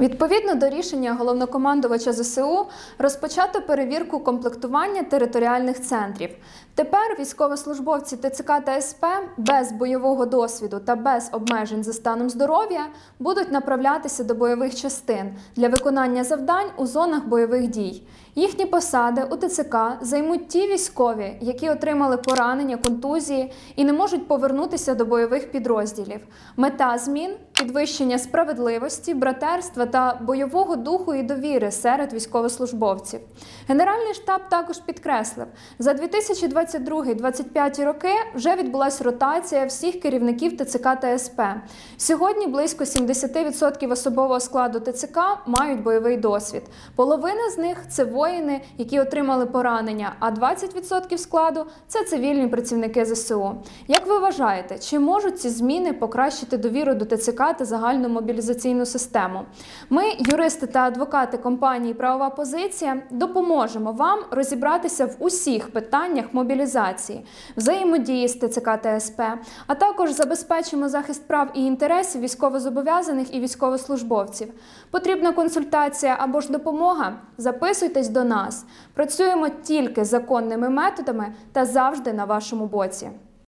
Відповідно до рішення головнокомандувача ЗСУ розпочато перевірку комплектування територіальних центрів. Тепер військовослужбовці ТЦК та СП без бойового досвіду та без обмежень за станом здоров'я будуть направлятися до бойових частин для виконання завдань у зонах бойових дій. Їхні посади у ТЦК займуть ті військові, які отримали поранення, контузії і не можуть повернутися до бойових підрозділів. Мета змін підвищення справедливості, братерства та бойового духу і довіри серед військовослужбовців. Генеральний штаб також підкреслив, за 2022-2025 роки вже відбулася ротація всіх керівників ТЦК та СП. Сьогодні близько 70% особового складу ТЦК мають бойовий досвід. Половина з них це воїни, які отримали поранення, а 20% складу це цивільні працівники ЗСУ. Як ви вважаєте, чи можуть ці зміни покращити довіру до ТЦК та загальну мобілізаційну систему? Ми, юристи та адвокати компанії Правова позиція, допоможемо вам розібратися в усіх питаннях мобілізації, взаємодії з ТЦК та а також забезпечимо захист прав і інтересів військовозобов'язаних і військовослужбовців. Потрібна консультація або ж допомога? Записуйтесь до нас. Працюємо тільки законними методами та завжди на вашому боці.